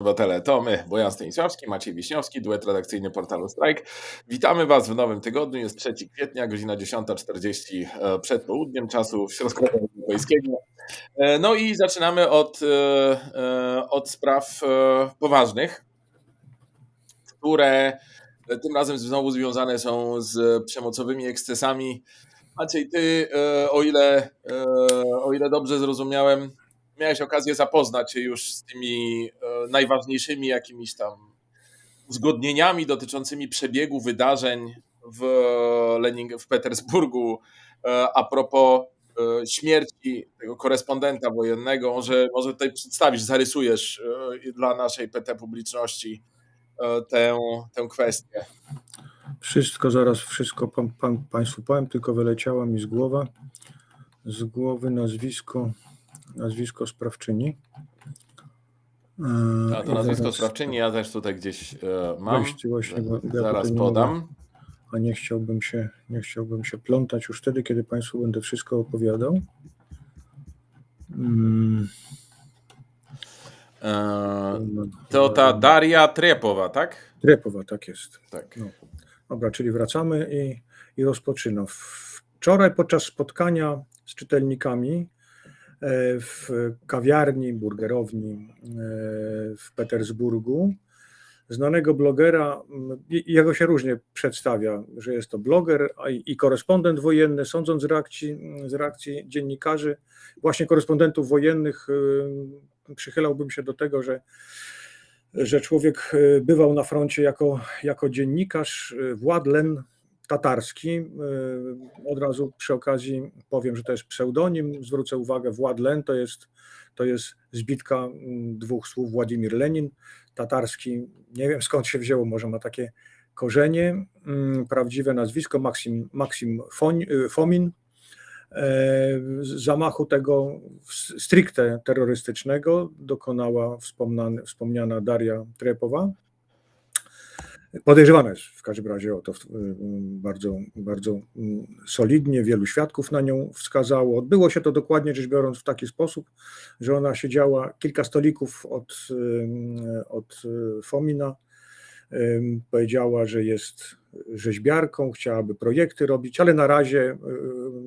Obywatele, to my, Bojan Stanisławski, Maciej Wiśniowski, duet redakcyjny portalu Strike. Witamy Was w nowym tygodniu, jest 3 kwietnia, godzina 10.40 e, przed południem czasu środkowo-europejskiego. E, No i zaczynamy od, e, od spraw poważnych, które tym razem znowu związane są z przemocowymi ekscesami. Maciej, ty, o ile, o ile dobrze zrozumiałem, miałeś okazję zapoznać się już z tymi e, najważniejszymi jakimiś tam uzgodnieniami dotyczącymi przebiegu wydarzeń w, Lening- w Petersburgu e, a propos e, śmierci tego korespondenta wojennego. Może, może tutaj przedstawisz, zarysujesz dla naszej PT publiczności tę, tę kwestię. Wszystko, zaraz wszystko pan, pan, Państwu powiem, tylko wyleciała mi z głowy, z głowy nazwisko nazwisko sprawczyni. E, A to nazwisko zaraz, sprawczyni ja też tutaj gdzieś e, mam. Właśnie, zaraz podam. a nie chciałbym, się, nie chciałbym się plątać już wtedy, kiedy Państwu będę wszystko opowiadał. Hmm. To ta Daria Trepowa, tak? Trepowa, tak jest. Tak. No. Dobra, czyli wracamy i, i rozpoczynam. Wczoraj podczas spotkania z czytelnikami E, w kawiarni, burgerowni e, w Petersburgu. Znanego blogera, jego się różnie przedstawia, że jest to bloger i korespondent wojenny. Sądząc z reakcji, z reakcji dziennikarzy, właśnie korespondentów wojennych, e, przychylałbym się do tego, że że człowiek bywał na froncie jako, jako dziennikarz. Władlen tatarski. Y, od razu przy okazji powiem, że to jest pseudonim. Zwrócę uwagę, Władlen to jest, to jest zbitka dwóch słów Władimir Lenin. Tatarski, nie wiem skąd się wzięło, może ma takie korzenie. Mm, prawdziwe nazwisko Maksim, Maksim y, Fomin. E, zamachu tego stricte terrorystycznego dokonała wspomniana Daria Trepowa. Podejrzewana jest w każdym razie o to bardzo, bardzo solidnie, wielu świadków na nią wskazało. Odbyło się to dokładnie rzecz biorąc w taki sposób, że ona siedziała kilka stolików od, od Fomina, powiedziała, że jest rzeźbiarką, chciałaby projekty robić, ale na razie,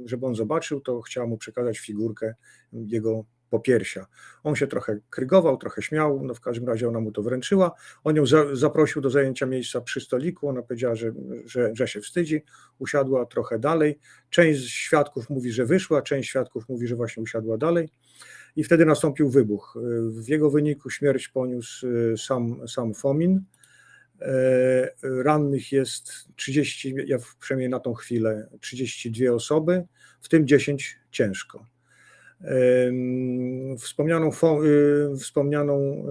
żeby on zobaczył, to chciała mu przekazać figurkę jego popiersia. On się trochę krygował, trochę śmiał, no w każdym razie ona mu to wręczyła. On ją za, zaprosił do zajęcia miejsca przy stoliku, ona powiedziała, że, że, że się wstydzi, usiadła trochę dalej. Część świadków mówi, że wyszła, część świadków mówi, że właśnie usiadła dalej. I wtedy nastąpił wybuch. W jego wyniku śmierć poniósł y, sam, sam Fomin. E, rannych jest 30, ja przynajmniej na tą chwilę, 32 osoby, w tym 10 ciężko. Wspomnianą, y, wspomnianą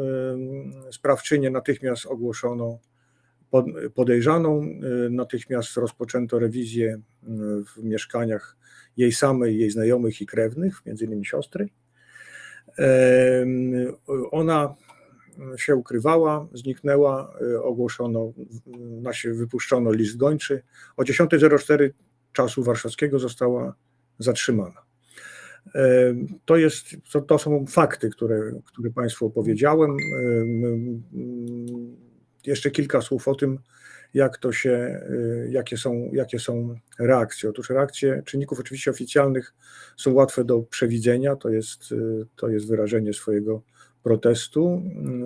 sprawczynię natychmiast ogłoszono podejrzaną, y, natychmiast rozpoczęto rewizję y, w mieszkaniach jej samej, jej znajomych i krewnych, między innymi siostry. Ona się ukrywała, zniknęła, ogłoszono, wypuszczono list gończy. O 10.04 czasu warszawskiego została zatrzymana. To, jest, to, to są fakty, które, które Państwu opowiedziałem. Jeszcze kilka słów o tym, jak to się, jakie są, jakie są reakcje. Otóż reakcje czynników oczywiście oficjalnych są łatwe do przewidzenia, to jest, to jest wyrażenie swojego protestu,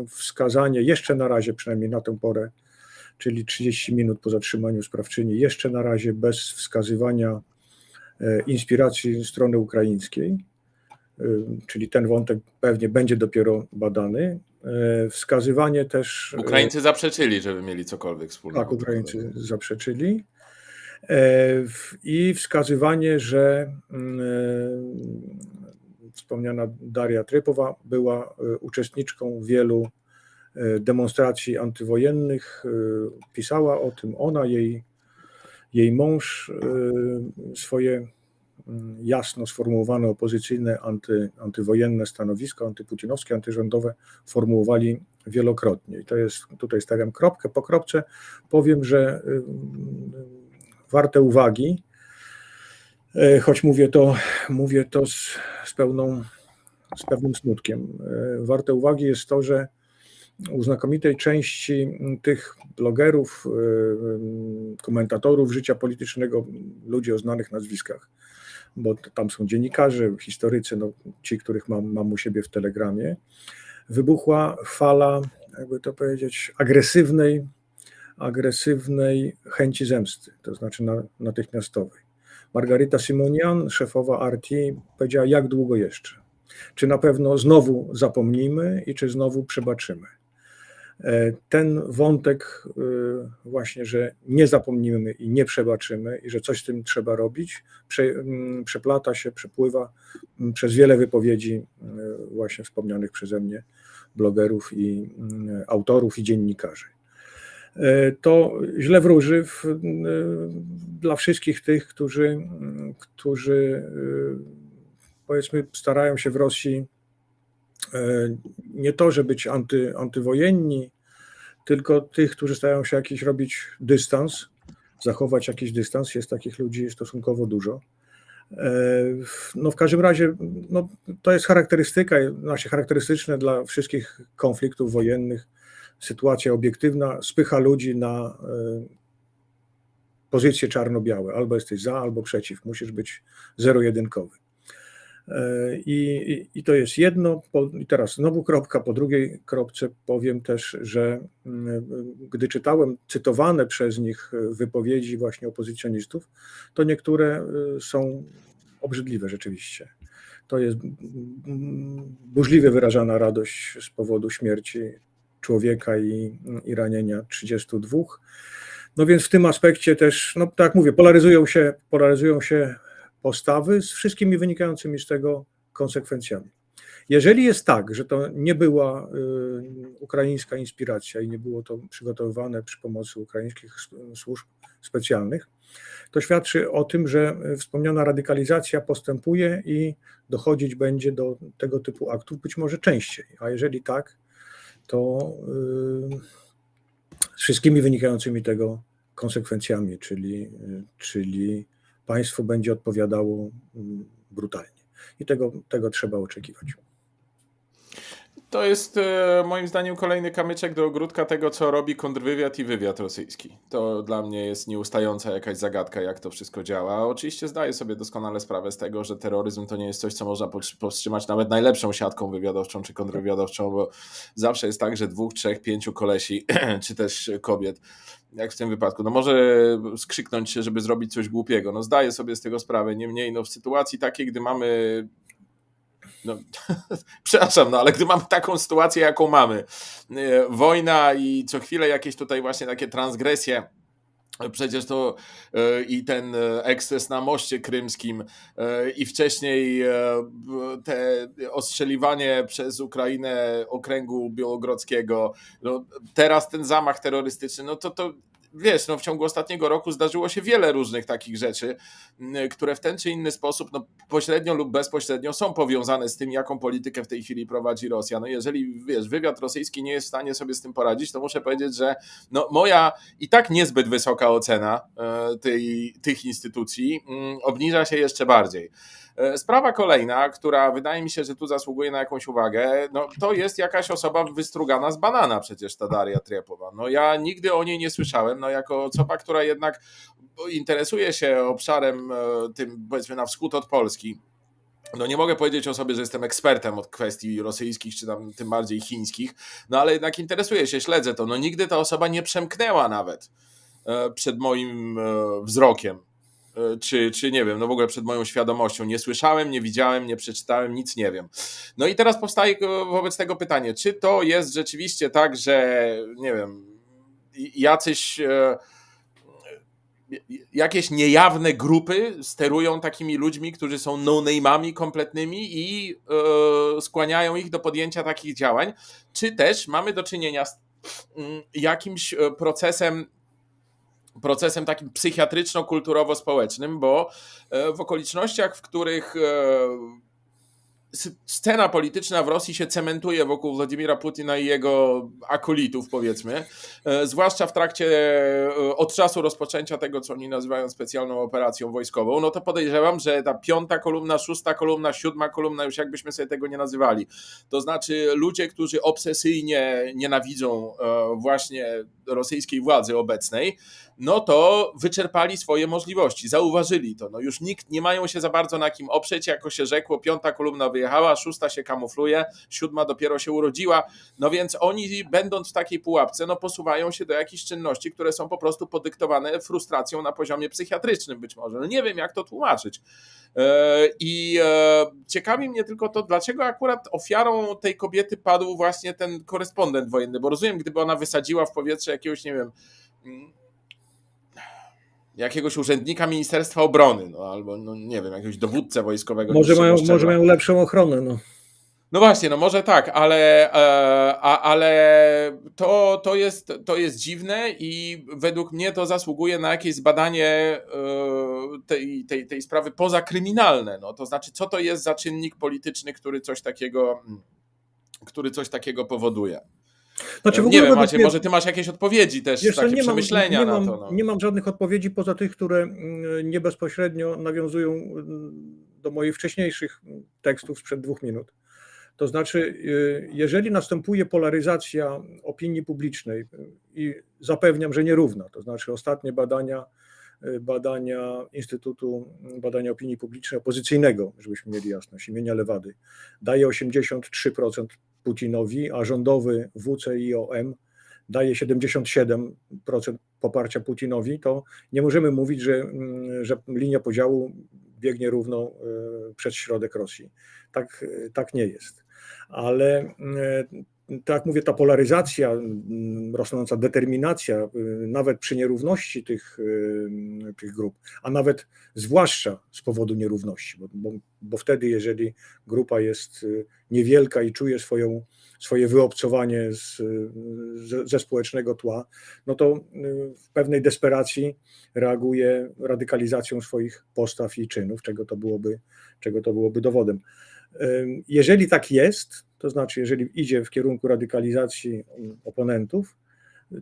wskazanie jeszcze na razie, przynajmniej na tę porę, czyli 30 minut po zatrzymaniu sprawczyni, jeszcze na razie bez wskazywania E, inspiracji strony ukraińskiej, e, czyli ten wątek pewnie będzie dopiero badany. E, wskazywanie też. Ukraińcy zaprzeczyli, żeby mieli cokolwiek wspólnego. Tak, Ukraińcy zaprzeczyli. I wskazywanie, że wspomniana Daria Trypowa była uczestniczką wielu demonstracji antywojennych, pisała o tym, ona, jej jej mąż swoje mm, jasno sformułowane opozycyjne, anty, antywojenne stanowisko, antyputinowskie, antyrządowe formułowali wielokrotnie. I to jest, tutaj stawiam kropkę po kropce, powiem, że y, warte uwagi, y, choć mówię to, mówię to z, z, pełną, z pewnym smutkiem. Warte uwagi jest to, że u znakomitej części tych blogerów, komentatorów życia politycznego, ludzi o znanych nazwiskach, bo tam są dziennikarze, historycy, no, ci, których mam, mam u siebie w Telegramie, wybuchła fala, jakby to powiedzieć, agresywnej, agresywnej chęci zemsty, to znaczy na, natychmiastowej. Margarita Simonian, szefowa RT, powiedziała, jak długo jeszcze? Czy na pewno znowu zapomnimy i czy znowu przebaczymy? E, ten wątek, e, właśnie, że nie zapomnimy i nie przebaczymy, i że coś z tym trzeba robić, prze, przeplata się, przepływa przez wiele wypowiedzi, e, właśnie wspomnianych przeze mnie blogerów i autorów i dziennikarzy. To źle wróży w, dla wszystkich tych, którzy, którzy powiedzmy starają się w Rosji E, nie to, że być anty, antywojenni, tylko tych, którzy starają się jakiś robić dystans, zachować jakiś dystans. Jest takich ludzi stosunkowo dużo. E, no w każdym razie no, to jest charakterystyka, znaczy charakterystyczne dla wszystkich konfliktów wojennych. Sytuacja obiektywna spycha ludzi na e, pozycje czarno-białe. Albo jesteś za, albo przeciw. Musisz być zero-jedynkowy. I, I, to jest jedno. I teraz znowu kropka. Po drugiej kropce powiem też, że mm, gdy czytałem cytowane przez nich wypowiedzi właśnie opozycjonistów, to niektóre y, są obrzydliwe rzeczywiście. To jest burzliwie wyrażana radość z powodu śmierci człowieka i, i ranienia 32. No więc w tym aspekcie też, no tak mówię, polaryzują się, polaryzują się postawy z wszystkimi wynikającymi z tego konsekwencjami. Jeżeli jest tak, że to nie była y, ukraińska inspiracja i nie było to przygotowywane przy pomocy ukraińskich służb specjalnych, to świadczy o tym, że wspomniana radykalizacja postępuje i dochodzić będzie do tego typu aktów być może częściej. A jeżeli tak, to y, z wszystkimi wynikającymi tego konsekwencjami, czyli, czyli państwo będzie odpowiadało mm, brutalnie. I tego, tego trzeba oczekiwać. To jest e, moim zdaniem kolejny kamyczek do ogródka tego, co robi kontrwywiad i wywiad rosyjski. To dla mnie jest nieustająca jakaś zagadka, jak to wszystko działa. Oczywiście zdaję sobie doskonale sprawę z tego, że terroryzm to nie jest coś, co można powstrzymać nawet najlepszą siatką wywiadowczą czy kontrwywiadowczą, bo zawsze jest tak, że dwóch, trzech, pięciu kolesi, czy też kobiet, jak w tym wypadku, no może skrzyknąć się, żeby zrobić coś głupiego. No zdaję sobie z tego sprawę. Niemniej, no w sytuacji takiej, gdy mamy no, przepraszam, no ale gdy mamy taką sytuację, jaką mamy, e, wojna i co chwilę jakieś tutaj właśnie takie transgresje, Przecież to e, i ten e, eksces na moście krymskim, i wcześniej te ostrzeliwanie przez Ukrainę okręgu białogrodzkiego, no teraz ten zamach terrorystyczny, no to to wiesz, no w ciągu ostatniego roku zdarzyło się wiele różnych takich rzeczy, które w ten czy inny sposób, no pośrednio lub bezpośrednio są powiązane z tym, jaką politykę w tej chwili prowadzi Rosja. No jeżeli, wiesz, wywiad rosyjski nie jest w stanie sobie z tym poradzić, to muszę powiedzieć, że no moja i tak niezbyt wysoka ocena e, tej, tych instytucji obniża się jeszcze bardziej. E, sprawa kolejna, która wydaje mi się, że tu zasługuje na jakąś uwagę, no to jest jakaś osoba wystrugana z banana przecież ta Daria Triepowa. No ja nigdy o niej nie słyszałem, no jako osoba, która jednak interesuje się obszarem e, tym powiedzmy na wschód od Polski, no nie mogę powiedzieć o sobie, że jestem ekspertem od kwestii rosyjskich, czy tam tym bardziej chińskich, no ale jednak interesuję się, śledzę to. No nigdy ta osoba nie przemknęła nawet e, przed moim wzrokiem. E, czy, czy nie wiem, no w ogóle przed moją świadomością. Nie słyszałem, nie widziałem, nie przeczytałem, nic nie wiem. No i teraz powstaje wobec tego pytanie, czy to jest rzeczywiście tak, że nie wiem, jacyś e, jakieś niejawne grupy sterują takimi ludźmi, którzy są no-name'ami kompletnymi i e, skłaniają ich do podjęcia takich działań, czy też mamy do czynienia z mm, jakimś procesem procesem takim psychiatryczno-kulturowo-społecznym, bo e, w okolicznościach, w których e, scena polityczna w Rosji się cementuje wokół Władimira Putina i jego akolitów, powiedzmy. E, Zwłaszcza w trakcie, od czasu rozpoczęcia tego, co oni nazywają specjalną operacją wojskową, no to podejrzewam, że ta piąta kolumna, szósta kolumna, siódma kolumna, już jakbyśmy sobie tego nie nazywali. To znaczy ludzie, którzy obsesyjnie nienawidzą właśnie rosyjskiej władzy obecnej, no to wyczerpali swoje możliwości, zauważyli to. No już nikt nie mają się za bardzo na kim oprzeć, jako się rzekło, piąta kolumna wyjechała, szósta się kamufluje, siódma dopiero się urodziła, no więc oni będąc w takiej pułapce, no posuwają się do jakichś czynności, które są po prostu podyktowane frustracją na poziomie psychiatrycznym być może. No nie wiem jak to tłumaczyć. E, I e, ciekawi mnie tylko to, dlaczego akurat ofiarą tej kobiety padł właśnie ten korespondent wojenny, bo rozumiem, gdyby ona wysadziła w powietrze jakiegoś, nie wiem, mm, jakiegoś urzędnika Ministerstwa Obrony, no albo no, nie wiem, jakiegoś dowódcę wojskowego. Może mają, może mają lepszą ochronę. No. No właśnie, no może tak, ale, e, a, ale to, to, jest, to jest dziwne i według mnie to zasługuje na jakieś zbadanie e, tej, tej, tej sprawy pozakryminalne. No, to znaczy, co to jest za czynnik polityczny, który coś takiego, który coś takiego powoduje. Znaczy, nie wiem, według Macie, mnie- może ty masz jakieś odpowiedzi też, Wiesz takie nie mam, przemyślenia nie, na mam, to. No. nie mam żadnych odpowiedzi poza tych, które mm, nie bezpośrednio nawiązują mm, do moich wcześniejszych tekstów sprzed dwóch minut. To znaczy, y, jeżeli następuje polaryzacja opinii publicznej y, i zapewniam, że nierówna, to znaczy ostatnie badania, y, badania Instytutu Badania Opinii Publicznej opozycyjnego, żebyśmy mieli jasność, imienia Lewady, daje 83% Putinowi, a rządowy WCIOM daje 77% poparcia Putinowi, to nie możemy mówić, że, mm, że linia podziału biegnie równo e, przez środek Rosji. Tak, e, tak nie jest. Ale e, tak jak mówię, ta polaryzacja, mm, rosnąca determinacja, e, nawet przy nierówności tych, e, tych grup, a nawet zwłaszcza z powodu nierówności, bo, bo, bo wtedy, jeżeli grupa jest e, niewielka i czuje swoją, swoje wyobcowanie z, ze, ze społecznego tła, no to y, w pewnej desperacji reaguje radykalizacją swoich postaw i czynów, czego to byłoby, czego to byłoby dowodem. Jeżeli tak jest, to znaczy, jeżeli idzie w kierunku radykalizacji oponentów,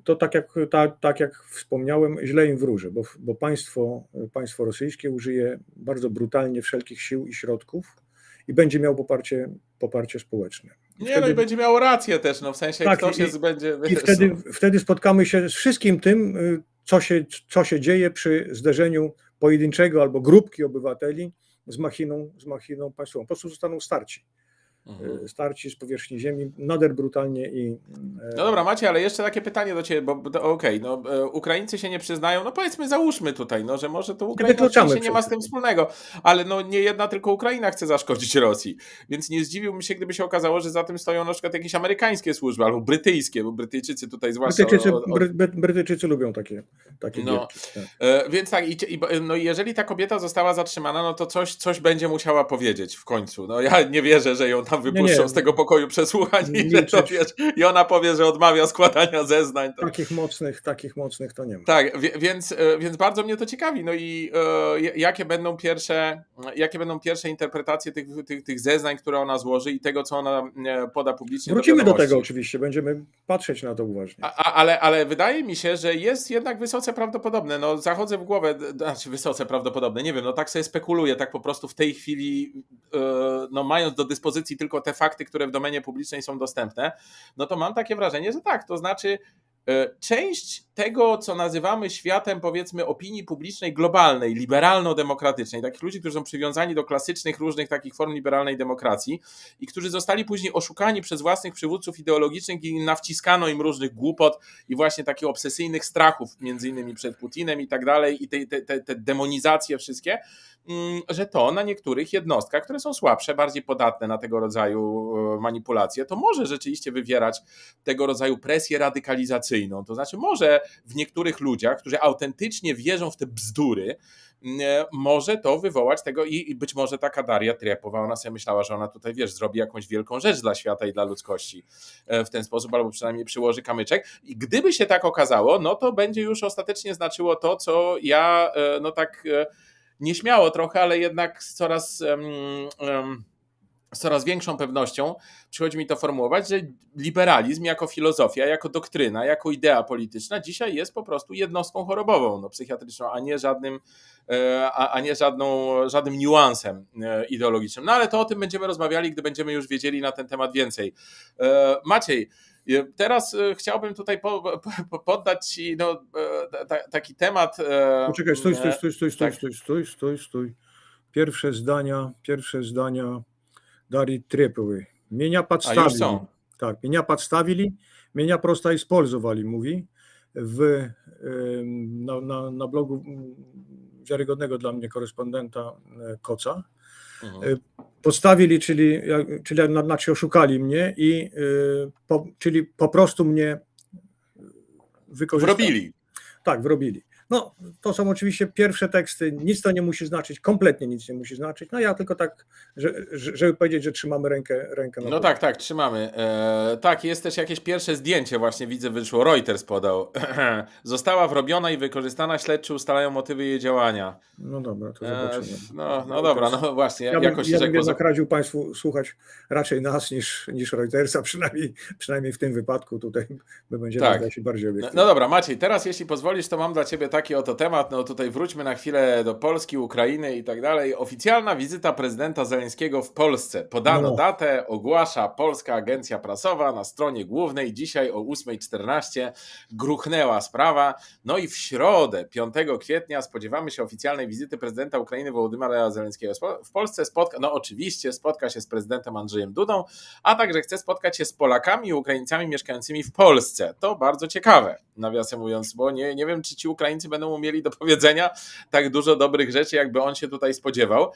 to tak jak, tak, tak jak wspomniałem, źle im wróży, bo, bo państwo, państwo rosyjskie użyje bardzo brutalnie wszelkich sił i środków i będzie miał poparcie, poparcie społeczne. I Nie, no i wtedy- będzie miało rację też, no w sensie Tak, ktoś i- jest, będzie... I wtedy, wtedy spotkamy się z wszystkim tym, y, co się, co się dzieje przy zderzeniu pojedynczego albo grupki obywateli z machiną, z machiną państwową. Po prostu zostaną starci. Mhm. Y, Starci z powierzchni ziemi nader brutalnie i. e, No dobra, Macie, ale jeszcze takie pytanie do Ciebie, bo okej, no e, Ukraińcy się nie przyznają, no powiedzmy załóżmy tutaj, no że może to Ukraina oczywiście nie ma z tym wspólnego, ale no nie jedna tylko Ukraina chce zaszkodzić Rosji, więc nie zdziwiłbym się, gdyby się okazało, że za tym stoją na przykład jakieś amerykańskie służby albo brytyjskie, bo Brytyjczycy tutaj zwłaszcza... Brytyjczycy, od- od- Bry, Bry- Brytyjczycy lubią takie, takie No. Tak. E, Więc tak, i, no jeżeli ta kobieta została zatrzymana, no to coś, coś będzie musiała powiedzieć w końcu. No ja nie wierzę, że ją tam wypuszczą nie. z tego pokoju przesłuchań i że to Milczeć. wiesz, i ona powie, że odmawia składania zeznań. To... Takich mocnych, takich mocnych to nie ma. Tak, więc, e, więc bardzo mnie to ciekawi. No i e, jakie będą pierwsze, jakie będą pierwsze interpretacje tych, tych, tych zeznań, które ona złoży i tego, co ona e, poda publicznie. Wrócimy do wiadomości. tego oczywiście, będziemy patrzeć na to uważnie. A, ale, ale wydaje mi się, że jest jednak wysoce prawdopodobne. No, zachodzę w głowę, znaczy wysoce prawdopodobne, nie wiem, no tak sobie spekuluję, tak po prostu w tej chwili, no mając do dyspozycji tylko te fakty, które w domenie publicznej są dostępne, no to mam takie wrażenie, że tak, to znaczy część tego, co nazywamy światem, powiedzmy, opinii publicznej globalnej, liberalno-demokratycznej, takich ludzi, którzy są przywiązani do klasycznych, różnych takich form liberalnej demokracji i którzy zostali później oszukani przez własnych przywódców ideologicznych i nawciskano im różnych głupot i właśnie takich obsesyjnych strachów, między innymi przed Putinem i tak dalej, i te, te, te, te demonizacje wszystkie, mm, że to na niektórych jednostkach, które są słabsze, bardziej podatne na tego rodzaju e, manipulacje, to może rzeczywiście wywierać tego rodzaju presję radykalizacyjną. To znaczy, może w niektórych ludziach, którzy autentycznie wierzą w te bzdury, e, może to wywołać tego i, i być może taka Daria Triepowa, ona sobie myślała, że ona tutaj, wiesz, zrobi jakąś wielką rzecz dla świata i dla ludzkości e, w ten sposób, albo przynajmniej przyłoży kamyczek. I gdyby się tak okazało, no to będzie już ostatecznie znaczyło to, co ja, e, no tak nieśmiało trochę, ale jednak coraz em, em, z coraz większą pewnością przychodzi mi to formułować, że liberalizm jako filozofia, jako doktryna, jako idea polityczna dzisiaj jest po prostu jednostką chorobową, no, psychiatryczną, a nie żadnym, e, a, nie żadną, żadnym niuansem e, ideologicznym. No ale to o tym będziemy rozmawiali, gdy będziemy już wiedzieli na ten temat więcej. E, Maciej, Teraz chciałbym tutaj poddać Ci no, taki temat. Poczekaj, stój, stój, stój, stój, stój, tak. stój, stój, stój, stój. Pierwsze zdania, pierwsze zdania Дарі Trepowy. Меня подставили. Tak, меня подставили, меня просто использовали, mówi w, na, na, na blogu wiarygodnego dla mnie korespondenta e, Koca. Mhm. E, Podstawili, czyli, czyli znaczy oszukali mnie i e, po, czyli po prostu mnie wykorzystali. Wrobili. Tak, wrobili. No, to są oczywiście pierwsze teksty, nic to nie musi znaczyć, kompletnie nic nie musi znaczyć. No ja tylko tak, żeby powiedzieć, że trzymamy rękę, rękę na No tak, tak, trzymamy. E, tak, jest też jakieś pierwsze zdjęcie, właśnie widzę, wyszło, Reuters podał. Została wrobiona i wykorzystana, śledczy ustalają motywy jej działania. No dobra, to e, zobaczymy. No, no dobra, no właśnie. Ja bym, jakoś ja bym jednak radził Państwu słuchać raczej nas niż, niż Reutersa, przynajmniej, przynajmniej w tym wypadku tutaj my będziemy tak. się bardziej obiektywni. No, no dobra, Maciej, teraz jeśli pozwolisz, to mam dla Ciebie tak taki oto temat. No tutaj wróćmy na chwilę do Polski, Ukrainy i tak dalej. Oficjalna wizyta prezydenta Zeleńskiego w Polsce. Podano no. datę, ogłasza Polska Agencja Prasowa na stronie głównej. Dzisiaj o 8.14 gruchnęła sprawa. No i w środę, 5 kwietnia, spodziewamy się oficjalnej wizyty prezydenta Ukrainy Wołodymyra Zeleńskiego w Polsce. Spotka, no oczywiście spotka się z prezydentem Andrzejem Dudą, a także chce spotkać się z Polakami i Ukraińcami mieszkającymi w Polsce. To bardzo ciekawe, nawiasem mówiąc, bo nie, nie wiem, czy ci Ukraińcy będą umieli do powiedzenia tak dużo dobrych rzeczy, jakby on się tutaj spodziewał.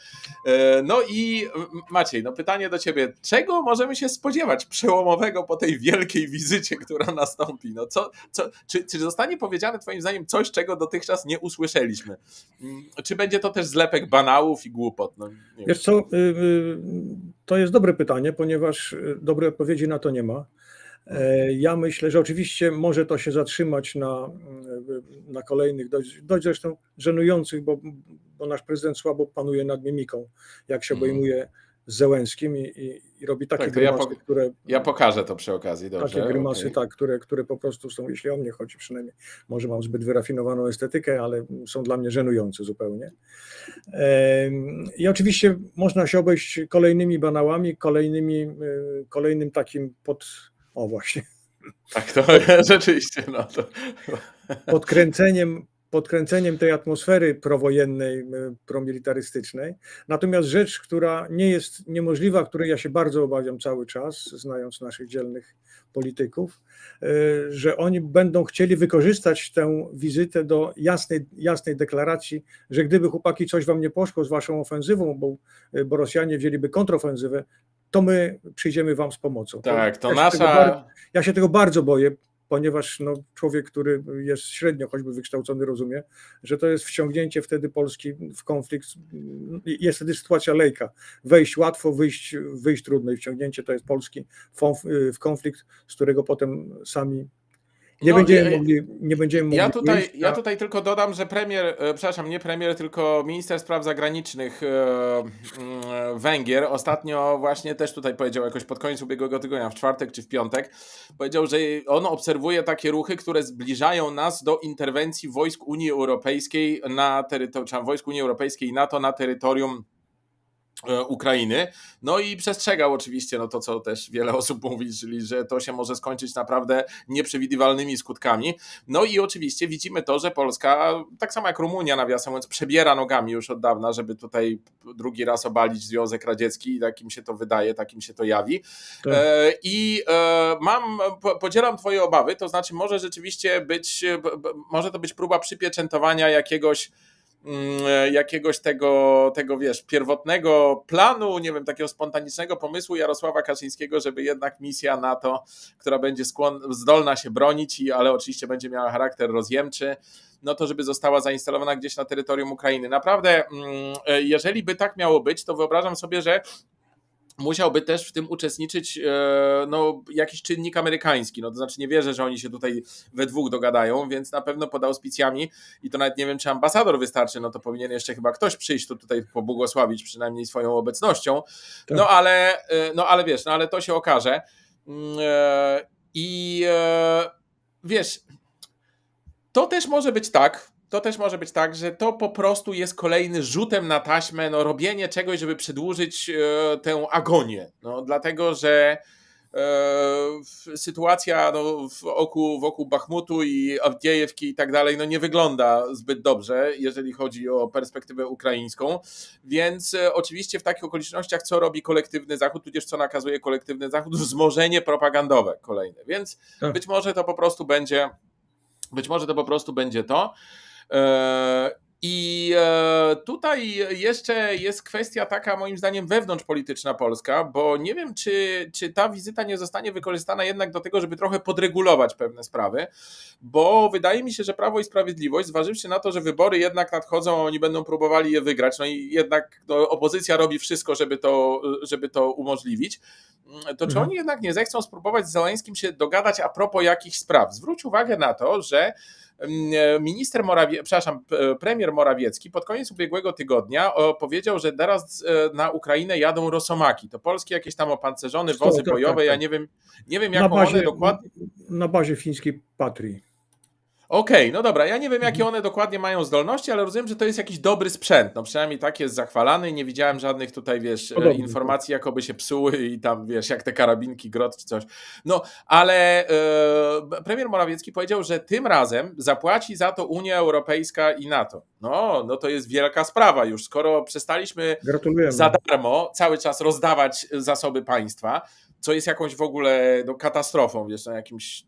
E, no i Maciej, no pytanie do ciebie, czego możemy się spodziewać przełomowego po tej wielkiej wizycie, która nastąpi? No co, co, czy, czy zostanie powiedziane twoim zdaniem coś, czego dotychczas nie usłyszeliśmy? Mm, czy będzie to też zlepek banałów i głupot? No, Wiesz co, y, y, to jest dobre pytanie, ponieważ y, dobrej odpowiedzi na to nie ma. E, ja myślę, że oczywiście może to się zatrzymać na, na kolejnych, dość, dość zresztą żenujących, bo, bo nasz prezydent słabo panuje nad mimiką, jak się mhm. obejmuje z Zełenskim i, i, i robi takie tak, grymasy, ja które... Ja pokażę to przy okazji, dobrze? Takie grymasy, okay. tak, które, które po prostu są, jeśli o mnie chodzi przynajmniej, może mam zbyt wyrafinowaną estetykę, ale są dla mnie żenujące zupełnie. I oczywiście można się obejść kolejnymi banałami, kolejnymi, e, kolejnym takim pod o właśnie. Tak, to rzeczywiście. No to... Podkręceniem, podkręceniem tej atmosfery prowojennej, promilitarystycznej. Natomiast rzecz, która nie jest niemożliwa, której ja się bardzo obawiam cały czas, znając naszych dzielnych polityków, e, że oni będą chcieli wykorzystać tę wizytę do jasnej, jasnej deklaracji, że gdyby chłopaki coś wam nie poszło z waszą ofensywą, bo, bo Rosjanie wzięliby kontrofensywę, to my przyjdziemy wam z pomocą. Tak, to ja nasza. Się bardzo, ja się tego bardzo boję, ponieważ no, człowiek, który jest średnio choćby wykształcony, rozumie, że to jest wciągnięcie wtedy Polski w konflikt. Jest wtedy sytuacja lejka. Wejść łatwo, wyjść, wyjść trudno i wciągnięcie to jest Polski w konflikt, z którego potem sami nie, no, będziemy mogli, nie będziemy mogli. Ja tutaj, wyjść, ja tutaj tylko dodam, że premier, e, przepraszam, nie premier, tylko minister spraw zagranicznych e, mm, Węgier ostatnio właśnie też tutaj powiedział jakoś pod koniec ubiegłego tygodnia, w czwartek czy w piątek, powiedział, że on obserwuje takie ruchy, które zbliżają nas do interwencji wojsk Unii Europejskiej na terytorium, wojsk Unii Europejskiej i NATO na terytorium E, Ukrainy. No i przestrzegał oczywiście no to, co też wiele osób mówi, czyli że to się może skończyć naprawdę nieprzewidywalnymi skutkami. No i oczywiście widzimy to, że Polska, tak samo jak Rumunia, nawiasem mówiąc, przebiera nogami już od dawna, żeby tutaj drugi raz obalić Związek Radziecki i takim się to wydaje, takim się to jawi. Tak. E, I e, mam, podzielam twoje obawy, to znaczy może rzeczywiście być, może to być próba przypieczętowania jakiegoś e, jakiegoś tego, tego, wiesz, pierwotnego planu, nie wiem, takiego spontanicznego pomysłu Jarosława Kaczyńskiego, żeby jednak misja NATO, która będzie skłon, zdolna się bronić, i, ale oczywiście będzie miała charakter rozjemczy, no to żeby została zainstalowana gdzieś na terytorium Ukrainy. Naprawdę, mm, e, jeżeli by tak miało być, to wyobrażam sobie, że musiałby też w tym uczestniczyć e, no, jakiś czynnik amerykański. No, to znaczy nie wierzę, że oni się tutaj we dwóch dogadają, więc na pewno pod auspicjami i to nawet nie wiem, czy ambasador wystarczy, no to powinien jeszcze chyba ktoś przyjść tu tutaj pobłogosławić przynajmniej swoją obecnością. Tak. No ale, e, no ale wiesz, no ale to się okaże. Mm, e, I wiesz, to też może być tak, to też może być tak, że to po prostu jest kolejny rzutem na taśmę, no robienie czegoś, żeby przedłużyć e, tę agonię. No, dlatego, że e, sytuacja no, wokół, wokół Bachmutu i Awdiejewki i tak dalej no, nie wygląda zbyt dobrze, jeżeli chodzi o perspektywę ukraińską. Więc e, oczywiście w takich okolicznościach co robi kolektywny Zachód, tudzież co nakazuje kolektywny Zachód? Wzmożenie propagandowe kolejne. Więc Tak. być może to po prostu będzie być może to po prostu będzie to. E, I e, tutaj jeszcze jest kwestia taka, moim zdaniem, wewnątrzpolityczna Polska, bo nie wiem, czy, czy ta wizyta nie zostanie wykorzystana jednak do tego, żeby trochę podregulować pewne sprawy, bo wydaje mi się, że Prawo i Sprawiedliwość, zważywszy na to, że wybory jednak nadchodzą, oni będą próbowali je wygrać, no i jednak no, opozycja robi wszystko, żeby to, żeby to umożliwić, to czy Mhm. oni jednak nie zechcą spróbować z Zeleńskim się dogadać a propos jakichś spraw? Zwróć uwagę na to, że minister Morawie, przepraszam, p- premier Morawiecki pod koniec ubiegłego tygodnia powiedział, że teraz e, na Ukrainę jadą rosomaki. To polskie jakieś tam opancerzone wozy tak, bojowe. tak, Ja tak. nie wiem, nie wiem Na jaką bazie, one dokładnie. na bazie fińskiej Patrii. Okej, no dobra, ja nie wiem jakie Mhm. one dokładnie mają zdolności, ale rozumiem, że to jest jakiś dobry sprzęt. No przynajmniej tak jest zachwalany. Nie widziałem żadnych tutaj, wiesz, e, Podobny, informacji, jakoby się psuły i tam, wiesz, jak te karabinki grot czy coś. No, ale e, premier Morawiecki powiedział, że tym razem zapłaci za to Unia Europejska i NATO. No, no to jest wielka sprawa już. Skoro przestaliśmy Gratulujemy. za darmo cały czas rozdawać zasoby państwa, co jest jakąś w ogóle no, katastrofą, wiesz, no, jakimś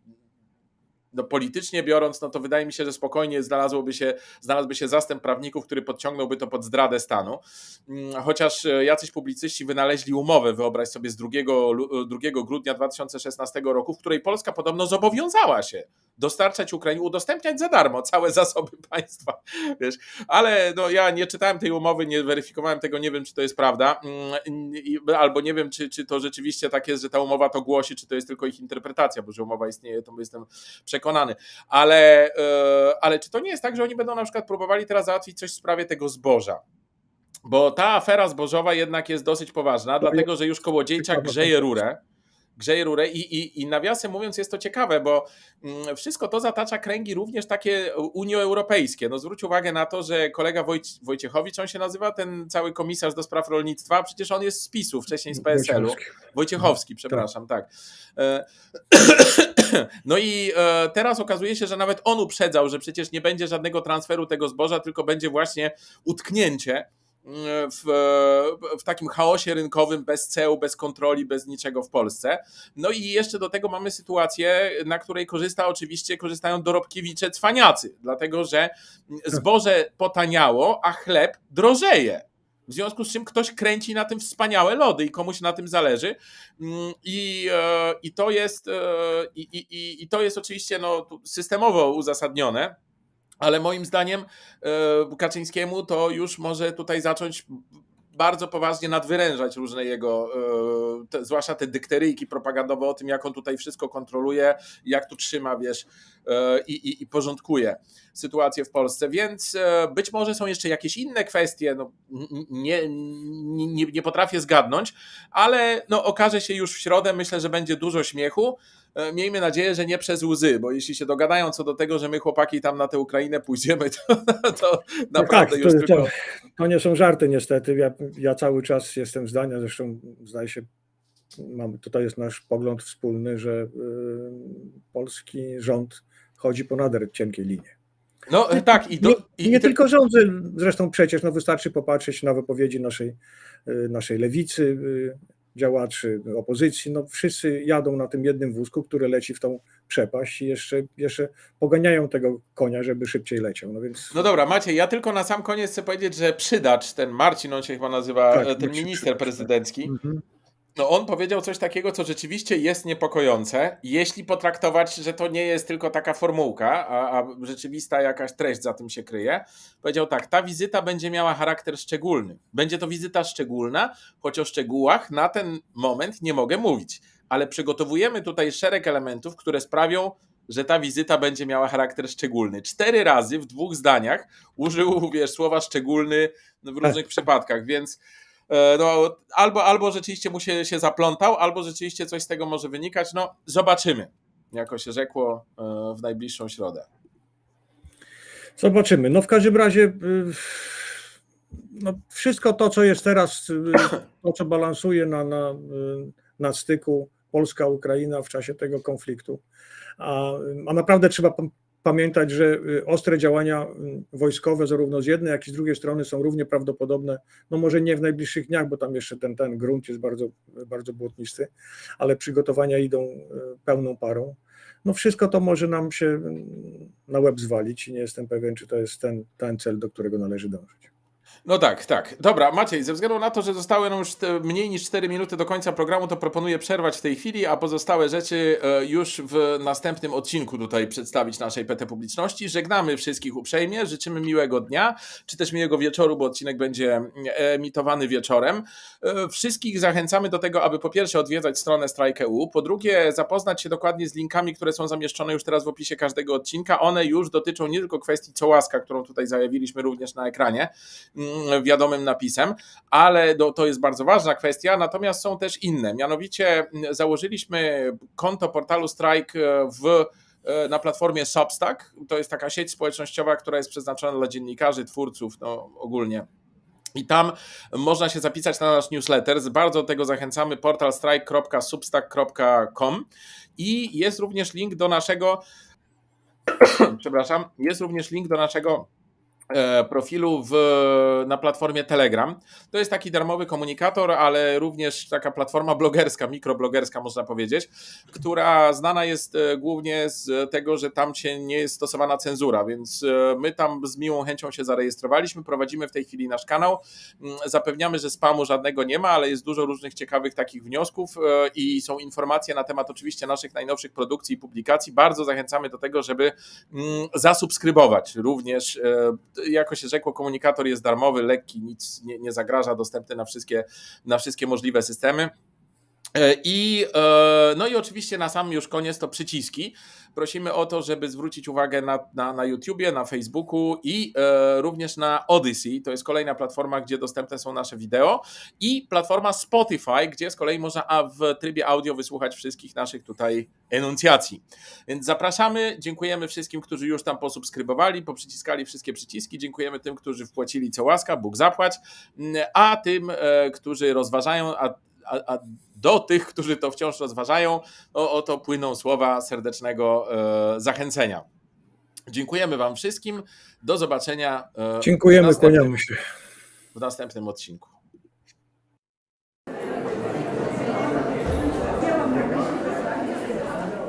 no, politycznie biorąc, no to wydaje mi się, że spokojnie znalazłoby się, znalazłby się zastęp prawników, który podciągnąłby to pod zdradę stanu. Mm, Chociaż e, jacyś publicyści wynaleźli umowę, wyobraź sobie, z 2, lu- 2 grudnia 2016 roku, w której Polska podobno zobowiązała się dostarczać Ukrainie, udostępniać za darmo całe zasoby państwa. Wiesz, ale no, ja nie czytałem tej umowy, nie weryfikowałem tego, nie wiem, czy to jest prawda, Mm, albo nie wiem, czy, czy to rzeczywiście tak jest, że ta umowa to głosi, czy to jest tylko ich interpretacja, bo że umowa istnieje, to jestem przekonany. Ale, e, ale czy to nie jest tak, że oni będą na przykład próbowali teraz załatwić coś w sprawie tego zboża? Bo ta afera zbożowa jednak jest dosyć poważna, dlatego że już kołodziejczak ciekawa grzeje rurę. Grzeje rurę i, i, i nawiasem mówiąc jest to ciekawe, bo mm, wszystko to zatacza kręgi również takie unioeuropejskie. No zwróć uwagę na to, że kolega Wojc- Wojciechowicz, on się nazywa, ten cały komisarz do spraw rolnictwa, przecież on jest z PiSu, wcześniej z PSL-u. Wojciechowski. Wojciechowski, przepraszam, tak. E, No i e, teraz okazuje się, że nawet on uprzedzał, że przecież nie będzie żadnego transferu tego zboża, tylko będzie właśnie utknięcie mm, w, w takim chaosie rynkowym, bez ceł, bez kontroli, bez niczego w Polsce. No i jeszcze do tego mamy sytuację, na której korzysta oczywiście, korzystają dorobkiewicze cwaniacy, dlatego że zboże potaniało, a chleb drożeje. W związku z czym ktoś kręci na tym wspaniałe lody i komuś na tym zależy. Mm, I, e, i, to, jest, e, i, i, i- to jest oczywiście no, systemowo uzasadnione. Ale moim zdaniem e, Kaczyńskiemu to już może tutaj zacząć bardzo poważnie nadwyrężać różne jego, te, zwłaszcza te dykteryjki propagandowe o tym, jak on tutaj wszystko kontroluje, jak tu trzyma, wiesz, i, i, i porządkuje sytuację w Polsce. Więc e, być może są jeszcze jakieś inne kwestie, no, nie, nie, nie potrafię zgadnąć, ale no, okaże się już w środę. Myślę, że będzie dużo śmiechu. E, Miejmy nadzieję, że nie przez łzy, bo jeśli się dogadają co do tego, że my chłopaki tam na tę Ukrainę pójdziemy, to, to No naprawdę tak, już to, tylko... to, nie są żarty niestety. Ja, ja cały czas jestem zdania, zresztą zdaje się, mam, tutaj jest nasz pogląd wspólny, że y, polski rząd chodzi po nader cienkiej linie. No tak, i, do, Nie, i, nie i ty- tylko rząd, zresztą przecież no wystarczy popatrzeć na wypowiedzi naszej, y, naszej lewicy, y, działaczy opozycji. No wszyscy jadą na tym jednym wózku, który leci w tą przepaść i jeszcze, jeszcze poganiają tego konia, żeby szybciej leciał. No więc No dobra, Maciej, ja tylko na sam koniec chcę powiedzieć, że przydacz, ten Marcin, on się chyba nazywa, Tak, e, ten minister tak. prezydencki, Mhm. No on powiedział coś takiego, co rzeczywiście jest niepokojące, jeśli potraktować, że to nie jest tylko taka formułka, a, a rzeczywista jakaś treść za tym się kryje. Powiedział tak, ta wizyta będzie miała charakter szczególny. Będzie to wizyta szczególna, choć o szczegółach na ten moment nie mogę mówić, ale przygotowujemy tutaj szereg elementów, które sprawią, że ta wizyta będzie miała charakter szczególny. Cztery razy w dwóch zdaniach użył, wiesz, słowa szczególny w różnych przypadkach, więc no, albo, albo rzeczywiście mu się, się zaplątał, albo rzeczywiście coś z tego może wynikać. No, zobaczymy, jako się rzekło e, w najbliższą środę. Zobaczymy. No w każdym razie y, no, wszystko to, co jest teraz, to co balansuje na, na, na styku Polska-Ukraina w czasie tego konfliktu. A, a naprawdę trzeba pamiętać, że y, ostre działania y, wojskowe zarówno z jednej, jak i z drugiej strony są równie prawdopodobne, no może nie w najbliższych dniach, bo tam jeszcze ten, ten grunt jest bardzo, bardzo błotnisty, ale przygotowania idą y, pełną parą. No wszystko to może nam się na łeb zwalić i nie jestem pewien, czy to jest ten, ten cel, do którego należy dążyć. No tak, tak. Dobra, Maciej, ze względu na to, że zostały nam już mniej niż 4 minuty do końca programu, to proponuję przerwać w tej chwili, a pozostałe rzeczy e, już w następnym odcinku tutaj przedstawić naszej PT publiczności. Żegnamy wszystkich uprzejmie, życzymy miłego dnia, czy też miłego wieczoru, bo odcinek będzie emitowany wieczorem. E, Wszystkich zachęcamy do tego, aby po pierwsze odwiedzać stronę Strike.eu, po drugie zapoznać się dokładnie z linkami, które są zamieszczone już teraz w opisie każdego odcinka. One już dotyczą nie tylko kwestii co łaska, którą tutaj zajawiliśmy również na ekranie, mm, wiadomym napisem, ale to jest bardzo ważna kwestia, natomiast są też inne. Mianowicie mm, założyliśmy konto portalu Strike e, w e, na platformie Substack. To jest taka sieć społecznościowa, która jest przeznaczona dla dziennikarzy, twórców, no ogólnie. I tam można się zapisać na nasz newsletter. Bardzo tego zachęcamy. Portal strike.substack.com i jest również link do naszego przepraszam, jest również link do naszego profilu w, na platformie Telegram. To jest taki darmowy komunikator, ale również taka platforma blogerska, mikroblogerska można powiedzieć, która znana jest e, głównie z tego, że tam się nie jest stosowana cenzura, więc e, my tam z miłą chęcią się zarejestrowaliśmy, prowadzimy w tej chwili nasz kanał, Mm, zapewniamy, że spamu żadnego nie ma, ale jest dużo różnych ciekawych takich wniosków e, i są informacje na temat oczywiście naszych najnowszych produkcji i publikacji. Bardzo zachęcamy do tego, żeby mm, zasubskrybować również e, jako się rzekło, komunikator jest darmowy, lekki, nic nie, nie zagraża, dostępny na wszystkie, na wszystkie możliwe systemy. E, I, e, no i oczywiście na sam już koniec to przyciski. Prosimy o to, żeby zwrócić uwagę na, na, na YouTubie, na Facebooku i e, również na Odyssey. To jest kolejna platforma, gdzie dostępne są nasze wideo. I platforma Spotify, gdzie z kolei można a w trybie audio wysłuchać wszystkich naszych tutaj enuncjacji. Więc zapraszamy, dziękujemy wszystkim, którzy już tam posubskrybowali, poprzyciskali wszystkie przyciski. Dziękujemy tym, którzy wpłacili co łaska, Bóg zapłać, a tym, e, którzy rozważają, a, a, a do tych, którzy to wciąż rozważają, oto płyną słowa serdecznego e, zachęcenia. Dziękujemy Wam wszystkim. Do zobaczenia e, Dziękujemy, kłaniamy się. w następnym odcinku.